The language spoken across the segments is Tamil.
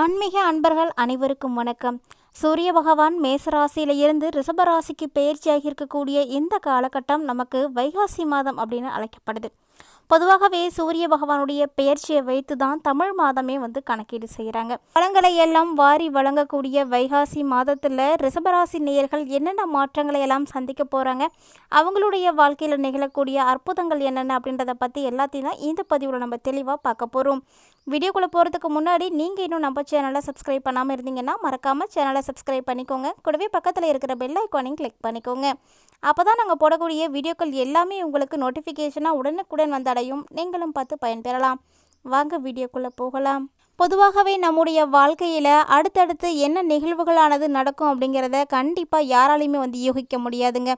ஆன்மீக அன்பர்கள் அனைவருக்கும் வணக்கம். சூரிய பகவான் மேசராசியிலிருந்து ரிஷபராசிக்கு பயிற்சியாகி இருக்கக்கூடிய இந்த காலகட்டம் நமக்கு வைகாசி மாதம் அப்படின்னு அழைக்கப்படுது. பொதுவாகவே சூரிய பகவானுடைய பெயர்ச்சியை வைத்து தான் தமிழ் மாதமே வந்து கணக்கீடு செய்கிறாங்க. பழங்களை எல்லாம் வாரி வழங்கக்கூடிய வைகாசி மாதத்தில் ரிஷபராசி நேயர்கள் என்னென்ன மாற்றங்களை எல்லாம் சந்திக்க போகிறாங்க அவங்களுடைய வாழ்க்கையில் நிகழக்கூடிய அற்புதங்கள் என்னென்ன அப்படின்றத பற்றி எல்லாத்தையும் தான் இந்த பதிவில் நம்ம தெளிவாக பார்க்க போகிறோம் வீடியோக்குள்ளே போகிறதுக்கு முன்னாடி நீங்கள் இன்னும் நம்ம சேனலை சப்ஸ்கிரைப் பண்ணாமல் இருந்தீங்கன்னா மறக்காமல் சேனலை சப்ஸ்கிரைப் பண்ணிக்கோங்க. கூடவே பக்கத்தில் இருக்கிற பெல் ஐக்கானையும் கிளிக் பண்ணிக்கோங்க. அப்போ தான் நாங்கள் போடக்கூடிய வீடியோக்கள் எல்லாமே உங்களுக்கு நோட்டிஃபிகேஷனாக உடனுக்குடன் வந்தடையும் நீங்களும் பார்த்து பயன்பெறலாம். வாங்க வீடியோக்குள்ளே போகலாம். பொதுவாகவே நம்முடைய வாழ்க்கையில் அடுத்தடுத்து என்ன நிகழ்வுகளானது நடக்கும் அப்படிங்கிறத கண்டிப்பாக யாராலையுமே வந்து யூகிக்க முடியாதுங்க.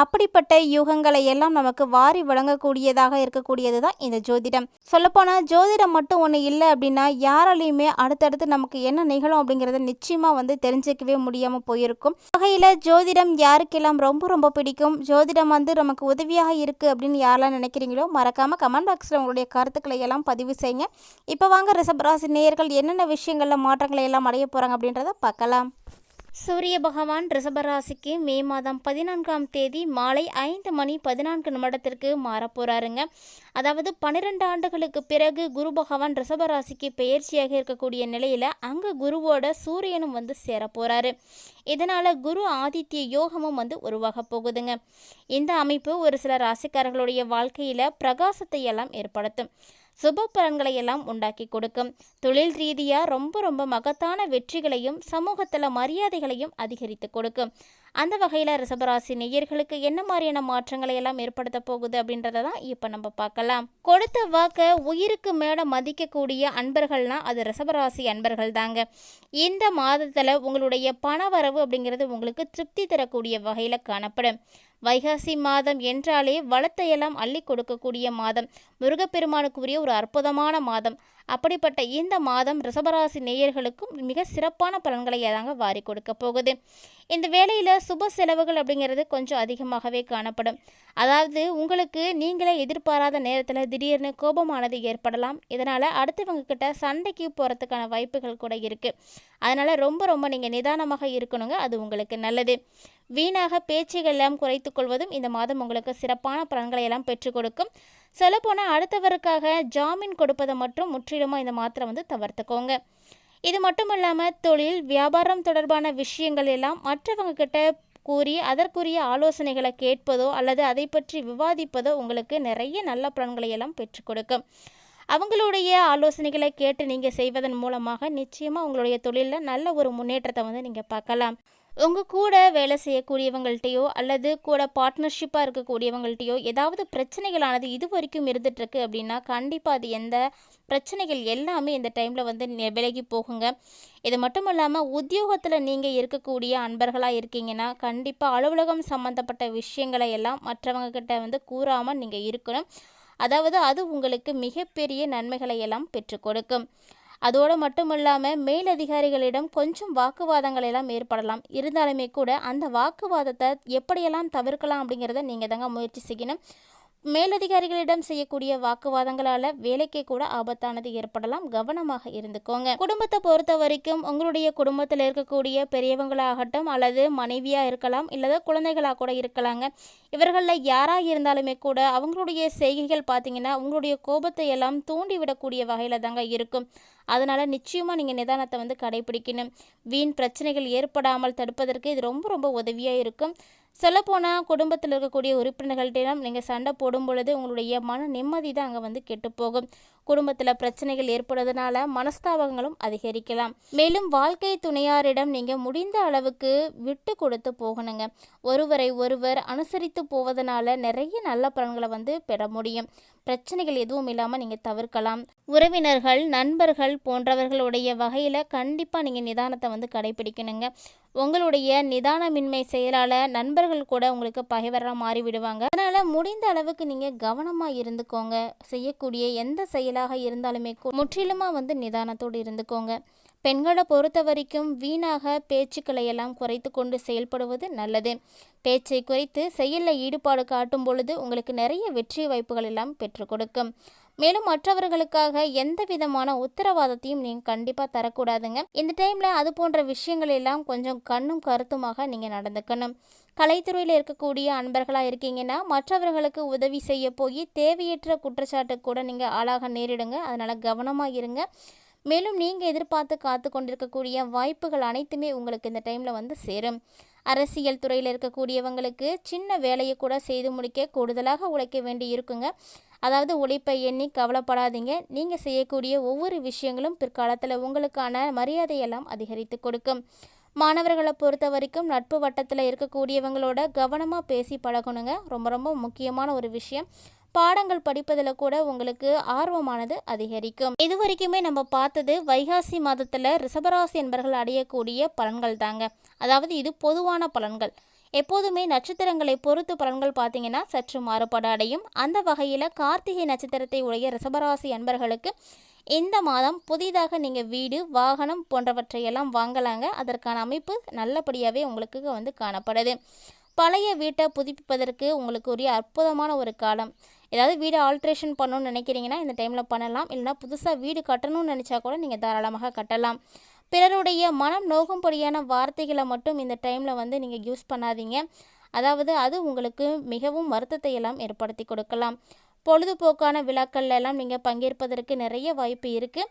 அப்படிப்பட்ட யூகங்களை எல்லாம் நமக்கு வாரி வழங்கக்கூடியதாக இருக்கக்கூடியது தான் இந்த ஜோதிடம். சொல்லப்போனால் ஜோதிடம் மட்டும் ஒன்று இல்லை அப்படின்னா யாராலையுமே அடுத்தடுத்து நமக்கு என்ன நிகழும் அப்படிங்கிறத நிச்சயமாக வந்து தெரிஞ்சுக்கவே முடியாமல் போயிருக்கும். வகையில் ஜோதிடம் யாருக்கெல்லாம் ரொம்ப ரொம்ப பிடிக்கும் ஜோதிடம் வந்து நமக்கு உதவியாக இருக்குது அப்படின்னு யாரெல்லாம் நினைக்கிறீங்களோ மறக்காமல் கமெண்ட் பாக்ஸில் உங்களுடைய கருத்துக்களை எல்லாம் பதிவு செய்யுங்க. இப்போ வாங்க ரிஷபராசி நேயர்கள் என்னென்ன விஷயங்களில் மாற்றங்களை எல்லாம் அடைய போகிறாங்க அப்படின்றத பார்க்கலாம். சூரிய பகவான் ரிஷபராசிக்கு மே மாதம் பதினான்காம் தேதி மாலை ஐந்து மணி பதினான்கு நிமிடத்திற்கு மாறப்போகிறாருங்க அதாவது பன்னிரெண்டு ஆண்டுகளுக்கு பிறகு குரு பகவான் ரிஷபராசிக்கு பெயர்ச்சியாக இருக்கக்கூடிய நிலையில் அங்கே குருவோட சூரியனும் வந்து சேரப்போகிறாரு இதனால் குரு ஆதித்ய யோகமும் வந்து உருவாக போகுதுங்க. இந்த அமைப்பு ஒரு சில ராசிக்காரர்களுடைய வாழ்க்கையில் பிரகாசத்தை எல்லாம் ஏற்படுத்தும். சுப பலன்களை எல்லாம் உண்டாக்கி கொடுக்கும். தொழில் ரீதியாக ரொம்ப ரொம்ப மகத்தான வெற்றிகளையும் சமூகத்தில் மரியாதைகளையும் அதிகரித்து கொடுக்கும். அந்த வகையில் ரிசபராசி நேயர்களுக்கு என்ன மாதிரியான மாற்றங்களை எல்லாம் ஏற்படுத்த போகுது அப்படின்றத தான் இப்போ நம்ம பார்க்கலாம். கொடுத்த வாக்கை உயிருக்கு மேலே மதிக்கக்கூடிய அன்பர்கள்னா அது ரிசபராசி அன்பர்கள் தாங்க. இந்த மாதத்தில் உங்களுடைய பண வரவு அப்படிங்கிறது உங்களுக்கு திருப்தி தரக்கூடிய வகையில் காணப்படும். வைகாசி மாதம் என்றாலே வளத்தையெல்லாம் அள்ளி கொடுக்கக்கூடிய மாதம். முருகப்பெருமானுக்குரிய ஒரு அற்புதமான மாதம். அப்படிப்பட்ட இந்த மாதம் ரிஷபராசி நேயர்களுக்கும் மிக சிறப்பான பலன்களை தாங்க வாரி கொடுக்க போகுது. இந்த வேலையில் சுப செலவுகள் அப்படிங்கிறது கொஞ்சம் அதிகமாகவே காணப்படும். அதாவது உங்களுக்கு நீங்களே எதிர்பாராத நேரத்தில் திடீர்னு கோபமானது ஏற்படலாம். இதனால் அடுத்தவங்க கிட்ட சண்டைக்கு போகிறதுக்கான வாய்ப்புகள் கூட இருக்குது அதனால் ரொம்ப ரொம்ப நீங்கள் நிதானமாக இருக்கணுங்க. அது உங்களுக்கு நல்லது. வீணாக பேச்சுகள் எல்லாம் குறைத்து கொள்வதும் இந்த மாதம் உங்களுக்கு சிறப்பான பலன்களை எல்லாம் பெற்றுக் கொடுக்கும். சொல்லப்போனால் அடுத்தவருக்காக ஜாமீன் கொடுப்பதை மட்டும் முற்றிலுமாக இந்த மாத்திரை வந்து தவிர்த்துக்கோங்க. இது மட்டும் இல்லாமல் தொழில் வியாபாரம் தொடர்பான விஷயங்கள் எல்லாம் மற்றவங்க கிட்ட கூறி அதற்குரிய ஆலோசனைகளை கேட்பதோ அல்லது அதை பற்றி விவாதிப்பதோ உங்களுக்கு நிறைய நல்ல பலன்களை எல்லாம் பெற்றுக் கொடுக்கும். அவங்களுடைய ஆலோசனைகளை கேட்டு நீங்கள் செய்வதன் மூலமாக நிச்சயமாக உங்களுடைய தொழிலில் நல்ல ஒரு முன்னேற்றத்தை வந்து நீங்கள் பார்க்கலாம். உங்கள் கூட வேலை செய்யக்கூடியவங்கள்ட்டையோ அல்லது கூட பார்ட்னர்ஷிப்பாக இருக்கக்கூடியவங்கள்ட்டையோ ஏதாவது பிரச்சனைகளானது இது வரைக்கும் இருந்துகிட்ருக்கு அப்படின்னா கண்டிப்பாக அது எந்த பிரச்சனைகள் எல்லாமே இந்த டைமில் வந்து விலகி போகுங்க. இது மட்டும் இல்லாமல் உத்தியோகத்தில் நீங்கள் இருக்கக்கூடிய அன்பர்களாக இருக்கீங்கன்னா கண்டிப்பாக அலுவலகம் சம்மந்தப்பட்ட விஷயங்களை எல்லாம் மற்றவங்கக்கிட்ட வந்து கூறாமல் நீங்கள் இருக்கணும். அதாவது அது உங்களுக்கு மிகப்பெரிய நன்மைகளை எல்லாம் பெற்றுக் கொடுக்கும். அதோடு மட்டும் இல்லாமல் மேலதிகாரிகளிடம் கொஞ்சம் வாக்குவாதங்கள் எல்லாம் ஏற்படலாம். இருந்தாலுமே கூட அந்த வாக்குவாதத்தை எப்படியெல்லாம் தவிர்க்கலாம் அப்படிங்கிறத நீங்கள் தாங்க முயற்சி செய்யணும். மேலதிகாரிகளிடம் செய்யக்கூடிய வாக்குவாதங்களால் வேலைக்கு கூட ஆபத்தானது ஏற்படலாம். கவனமாக இருந்துக்கோங்க. குடும்பத்தை பொறுத்த வரைக்கும் உங்களுடைய குடும்பத்தில் இருக்கக்கூடிய பெரியவங்களாகட்டும் அல்லது மனைவியாக இருக்கலாம் இல்லது குழந்தைகளாக கூட இருக்கலாங்க. இவர்களில் யாராக இருந்தாலுமே கூட அவங்களுடைய செய்கைகள் பார்த்தீங்கன்னா உங்களுடைய கோபத்தை எல்லாம் தூண்டிவிடக்கூடிய வகையில் தாங்க இருக்கும். அதனால் நிச்சயமாக நீங்கள் நிதானத்தை வந்து கடைபிடிக்கணும். வீண் பிரச்சனைகள் ஏற்படாமல் தடுப்பதற்கு இது ரொம்ப ரொம்ப உதவியாக இருக்கும். சொல்லப்போனால் குடும்பத்தில் இருக்கக்கூடிய உறுப்பினர்கள்ட்டிடம் நீங்கள் சண்டை போடும் பொழுது உங்களுடைய மன நிம்மதி தான் அங்கே வந்து கெட்டுப்போகும். குடும்பத்தில் பிரச்சனைகள் ஏற்படுறதுனால மனஸ்தாபங்களும் அதிகரிக்கலாம். மேலும் வாழ்க்கை துணையாரிடம் நீங்கள் முடிந்த அளவுக்கு விட்டு கொடுத்து போகணுங்க. ஒருவரை ஒருவர் அனுசரித்து போவதனால நிறைய நல்ல பலன்களை வந்து பெற முடியும். பிரச்சனைகள் எதுவும் இல்லாமல் நீங்கள் தவிர்க்கலாம். உறவினர்கள் நண்பர்கள் போன்றவர்களுடைய வகையில் கண்டிப்பாக நீங்கள் நிதானத்தை வந்து கடைபிடிக்கணுங்க. உங்களுடைய நிதானமின்மை செயலால் நண்பர்கள் கூட உங்களுக்கு பகைவராக மாறிவிடுவாங்க. அதனால் முடிந்த அளவுக்கு நீங்கள் கவனமாக இருந்துக்கோங்க. செய்யக்கூடிய எந்த செயலாக இருந்தாலுமே முற்றிலுமாக வந்து நிதானத்தோடு இருந்துக்கோங்க. பெண்களை பொறுத்த வரைக்கும் வீணாக பேச்சுக்களை எல்லாம் குறைத்து கொண்டு செயல்படுவது நல்லது. பேச்சை குறைத்து செயலில் ஈடுபாடு காட்டும் பொழுது உங்களுக்கு நிறைய வெற்றி வாய்ப்புகள் எல்லாம் பெற்றுக் கொடுக்கும். மேலும் மற்றவர்களுக்காக எந்த விதமான உத்தரவாதத்தையும் நீங்கள் கண்டிப்பாக தரக்கூடாதுங்க. இந்த டைமில் அது போன்ற விஷயங்கள் எல்லாம் கொஞ்சம் கண்ணும் கருத்துமாக நீங்கள் நடந்துக்கணும். கலைத்துறையில் இருக்கக்கூடிய அன்பர்களாக இருக்கீங்கன்னா மற்றவர்களுக்கு உதவி செய்ய போய் தேவையற்ற குற்றச்சாட்டு கூட நீங்கள் ஆளாக நேரிடுங்க. அதனால் கவனமாக இருங்க. மேலும் நீங்கள் எதிர்பார்த்து காத்து கொண்டிருக்கக்கூடிய வாய்ப்புகள் அனைத்துமே உங்களுக்கு இந்த டைமில் வந்து சேரும். அரசியல் துறையில் இருக்கக்கூடியவங்களுக்கு சின்ன வேலையை கூட செய்து முடிக்க கூடுதலாக உழைக்க வேண்டி இருக்குங்க. அதாவது உழைப்பை எண்ணி கவலைப்படாதீங்க. நீங்கள் செய்யக்கூடிய ஒவ்வொரு விஷயங்களும் பிற்காலத்தில் உங்களுக்கான மரியாதையெல்லாம் அதிகரித்து கொடுக்கும். மாணவர்களை பொறுத்த வரைக்கும் நட்பு வட்டத்தில் இருக்கக்கூடியவங்களோட கவனமாக பேசி பழகணுங்க. ரொம்ப ரொம்ப முக்கியமான ஒரு விஷயம். பாடங்கள் படிப்பதில் கூட உங்களுக்கு ஆர்வமானது அதிகரிக்கும். இது வரைக்குமே நம்ம பார்த்தது வைகாசி மாதத்தில் ரிஷபராசி என்பர்கள் அடையக்கூடிய பலன்கள் தாங்க. அதாவது இது பொதுவான பலன்கள். எப்போதுமே நட்சத்திரங்களை பொறுத்து பலன்கள் பார்த்தீங்கன்னா சற்று மாறுபாடு அடையும். அந்த வகையில் கார்த்திகை நட்சத்திரத்தை உடைய ரிஷபராசி அன்பர்களுக்கு இந்த மாதம் புதிதாக நீங்கள் வீடு வாகனம் போன்றவற்றையெல்லாம் வாங்கலாங்க. அதற்கான அமைப்பு நல்லபடியாகவே உங்களுக்கு வந்து காணப்படுது. பழைய வீட்டை புதுப்பிப்பதற்கு உங்களுக்கு உரிய அற்புதமான ஒரு காலம். ஏதாவது வீடு ஆல்ட்ரேஷன் பண்ணணும்னு நினைக்கிறீங்கன்னா இந்த டைமில் பண்ணலாம். இல்லைனா புதுசாக வீடு கட்டணும்னு நினச்சா கூட நீங்கள் தாராளமாக கட்டலாம். பிறருடைய மனம் நோகும்படியான வார்த்தைகளை மட்டும் இந்த டைமில் வந்து நீங்கள் யூஸ் பண்ணாதீங்க. அதாவது அது உங்களுக்கு மிகவும் வருத்தத்தை எல்லாம் ஏற்படுத்தி கொடுக்கலாம். பொழுதுபோக்கான விழாக்கள்ல எல்லாம் நீங்கள் பங்கேற்பதற்கு நிறைய வாய்ப்பு இருக்குது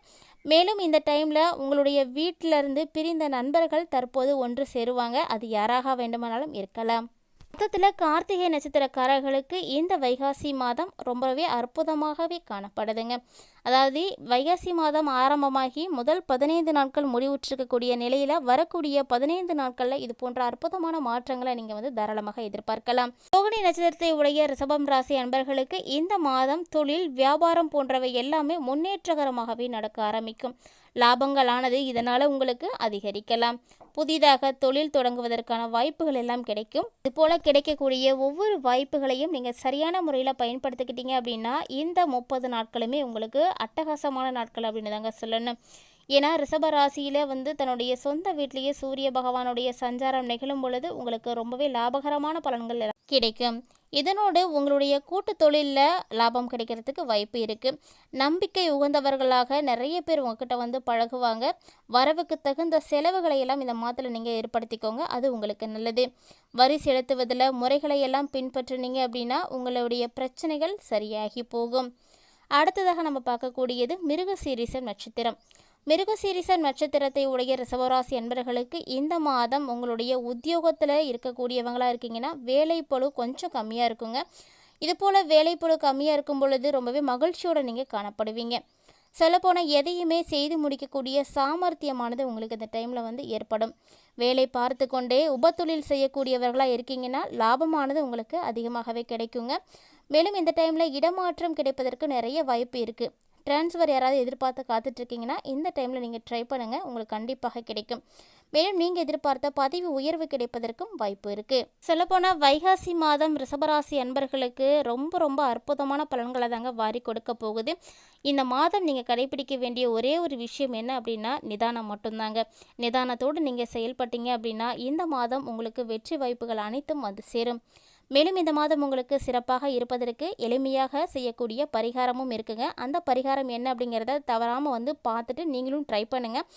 மேலும் இந்த டைமில் உங்களுடைய வீட்டிலருந்து பிரிந்த நண்பர்கள் தற்போது ஒன்று சேருவாங்க. அது யாராக வேண்டுமானாலும் இருக்கலாம். மொத்தத்தில் கார்த்திகை நட்சத்திரக்காரர்களுக்கு இந்த வைகாசி மாதம் ரொம்பவே அற்புதமாகவே காணப்படுதுங்க. அதாவது வைகாசி மாதம் ஆரம்பமாகி முதல் பதினைந்து நாட்கள் முடிவுற்றிருக்கக்கூடிய நிலையில் வரக்கூடிய பதினைந்து நாட்களில் இது போன்ற அற்புதமான மாற்றங்களை நீங்கள் வந்து தாராளமாக எதிர்பார்க்கலாம். ரோகிணி நட்சத்திரத்தை உடைய ரிஷபம் ராசி அன்பர்களுக்கு இந்த மாதம் தொழில் வியாபாரம் போன்றவை எல்லாமே முன்னேற்றகரமாகவே நடக்க ஆரம்பிக்கும். லாபங்களானது இதனால் உங்களுக்கு அதிகரிக்கலாம். புதிதாக தொழில் தொடங்குவதற்கான வாய்ப்புகள் எல்லாம் கிடைக்கும். இதுபோல் கிடைக்கக்கூடிய ஒவ்வொரு வாய்ப்புகளையும் நீங்கள் சரியான முறையில் பயன்படுத்திக்கிட்டீங்க அப்படின்னா இந்த முப்பது நாட்களுமே உங்களுக்கு அட்டகாசமான நாட்கள் அப்படின்னு தாங்க சொல்லணும். ஏன்னா ரிஷபராசியில் வந்து தன்னுடைய சொந்த வீட்டிலேயே சூரிய பகவானுடைய சஞ்சாரம் நிகழும் பொழுது உங்களுக்கு ரொம்பவே லாபகரமான பலன்கள் கிடைக்கும். இதனோடு உங்களுடைய கூட்டு தொழிலில் லாபம் கிடைக்கிறதுக்கு வாய்ப்பு இருக்குது நம்பிக்கை உகந்தவர்களாக நிறைய பேர் உங்ககிட்ட வந்து பழகுவாங்க. வரவுக்கு தகுந்த செலவுகளை எல்லாம் இந்த மாதத்தில் நீங்கள் ஏற்படுத்திக்கோங்க. அது உங்களுக்கு நல்லது. வரி செலுத்துவதில் முறைகளை எல்லாம் பின்பற்றினீங்க அப்படின்னா உங்களுடைய பிரச்சனைகள் சரியாகி போகும். அடுத்ததாக நம்ம பார்க்கக்கூடியது மிருகசீரிசன் நட்சத்திரம். மிருகசீரிசன் நட்சத்திரத்தை உடைய ரிசவராசி என்பர்களுக்கு இந்த மாதம் உங்களுடைய உத்தியோகத்தில் இருக்கக்கூடியவங்களாக இருக்கீங்கன்னா வேலைப்பழு கொஞ்சம் கம்மியாக இருக்குங்க. இது போல் வேலைப்பழு கம்மியாக இருக்கும் பொழுது ரொம்பவே மகிழ்ச்சியோடு நீங்கள் காணப்படுவீங்க. சொல்லப்போனால் எதையுமே செய்து முடிக்கக்கூடிய சாமர்த்தியமானது உங்களுக்கு இந்த டைமில் வந்து ஏற்படும். வேலை பார்த்து கொண்டே உபத்தொழில் செய்யக்கூடியவர்களாக இருக்கீங்கன்னா லாபமானது உங்களுக்கு அதிகமாகவே கிடைக்குங்க. மேலும் இந்த டைமில் இடமாற்றம் கிடைப்பதற்கு நிறைய வாய்ப்பு இருக்குது ட்ரான்ஸ்ஃபர் யாராவது எதிர்பார்த்து காத்துட்ருக்கீங்கன்னா இந்த டைமில் நீங்கள் ட்ரை பண்ணுங்கள் உங்களுக்கு கண்டிப்பாக கிடைக்கும். மேலும் நீங்கள் எதிர்பார்த்த பதவி உயர்வு கிடைப்பதற்கும் வாய்ப்பு இருக்குது சொல்லப்போனால் வைகாசி மாதம் ரிஷபராசி அன்பர்களுக்கு ரொம்ப ரொம்ப அற்புதமான பலன்களை தாங்க வாரி கொடுக்க போகுது. இந்த மாதம் நீங்கள் கடைபிடிக்க வேண்டிய ஒரே ஒரு விஷயம் என்ன அப்படின்னா நிதானம் மட்டும்தாங்க. நிதானத்தோடு நீங்கள் செயல்பட்டீங்க அப்படின்னா இந்த மாதம் உங்களுக்கு வெற்றி வாய்ப்புகள் அனைத்தும் வந்து சேரும். மேலும் இந்த மாதம் உங்களுக்கு சிறப்பாக இருப்பதற்கு எளிமையாக செய்யக்கூடிய பரிகாரமும் இருக்குங்க. அந்த பரிகாரம் என்ன அப்படிங்கிறத தவறாமல் வந்து பார்த்துட்டு நீங்களும் ட்ரை பண்ணுங்கள்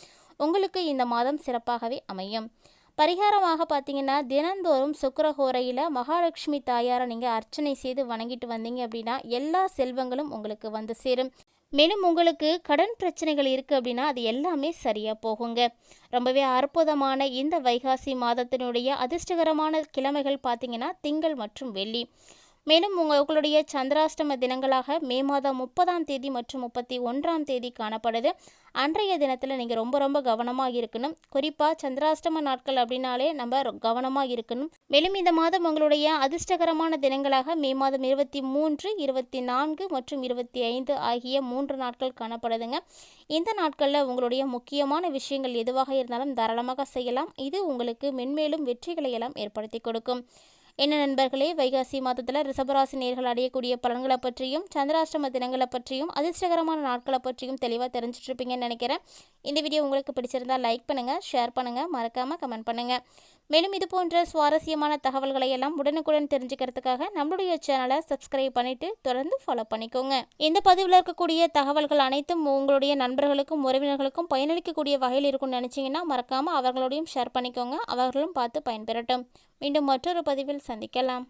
உங்களுக்கு இந்த மாதம் சிறப்பாகவே அமையும். பரிகாரமாக பார்த்தீங்கன்னா தினந்தோறும் சுக்கரஹோரையில் மகாலட்சுமி தாயாரை நீங்கள் அர்ச்சனை செய்து வணங்கிட்டு வந்தீங்க அப்படின்னா எல்லா செல்வங்களும் உங்களுக்கு வந்து சேரும். மேலும் உங்களுக்கு கடன் பிரச்சனைகள் இருக்குது அப்படின்னா அது எல்லாமே சரியாக போகுங்க. ரொம்பவே அற்புதமான இந்த வைகாசி மாதத்தினுடைய அதிர்ஷ்டகரமான கிழமைகள் பார்த்தீங்கன்னா திங்கள் மற்றும் வெள்ளி. மேலும் உங்களுடைய சந்திராஷ்டம தினங்களாக மே மாதம் முப்பதாம் தேதி மற்றும் முப்பத்தி ஒன்றாம் தேதி காணப்படுது. அன்றைய தினத்தில் நீங்கள் ரொம்ப ரொம்ப கவனமாக இருக்கணும். குறிப்பாக சந்திராஷ்டம நாட்கள் அப்படின்னாலே நம்ம கவனமாக இருக்கணும். மேலும் இந்த மாதம் உங்களுடைய அதிர்ஷ்டகரமான தினங்களாக மே மாதம் இருபத்தி மூன்று இருபத்தி நான்கு மற்றும் இருபத்தி ஐந்து ஆகிய மூன்று நாட்கள் காணப்படுதுங்க. இந்த நாட்களில் உங்களுடைய முக்கியமான விஷயங்கள் எதுவாக இருந்தாலும் தாராளமாக செய்யலாம். இது உங்களுக்கு மென்மேலும் வெற்றிகளை எல்லாம் ஏற்படுத்தி கொடுக்கும். என்ன நண்பர்களே வைகாசி மாதத்தில் ரிசபராசி நேர்கள் அடையக்கூடிய பலன்களை பற்றியும் சந்திராஷ்டம தினங்களை பற்றியும் அதிர்ஷ்டகரமான நாட்களை பற்றியும் தெளிவாக தெரிஞ்சிட்ருப்பீங்கன்னு நினைக்கிறேன். இந்த வீடியோ உங்களுக்கு பிடிச்சிருந்தால் லைக் பண்ணுங்கள் ஷேர் பண்ணுங்கள் மறக்காமல் கமெண்ட் பண்ணுங்கள் மேலும் இது போன்ற சுவாரஸ்யமான தகவல்களை எல்லாம் உடனுக்குடன் தெரிஞ்சுக்கிறதுக்காக நம்மளுடைய சேனலை சப்ஸ்கிரைப் பண்ணிட்டு தொடர்ந்து ஃபாலோ பண்ணிக்கோங்க. இந்த பதிவில் இருக்கக்கூடிய தகவல்கள் அனைத்தும் உங்களுடைய நண்பர்களுக்கும் உறவினர்களுக்கும் பயனளிக்கக்கூடிய வகையில் இருக்கும்னு நினச்சிங்கன்னா மறக்காமல் அவர்களோடையும் ஷேர் பண்ணிக்கோங்க. அவர்களும் பார்த்து பயன்பெறட்டும். மீண்டும் மற்றொரு பதிவில் சந்திக்கலாம்.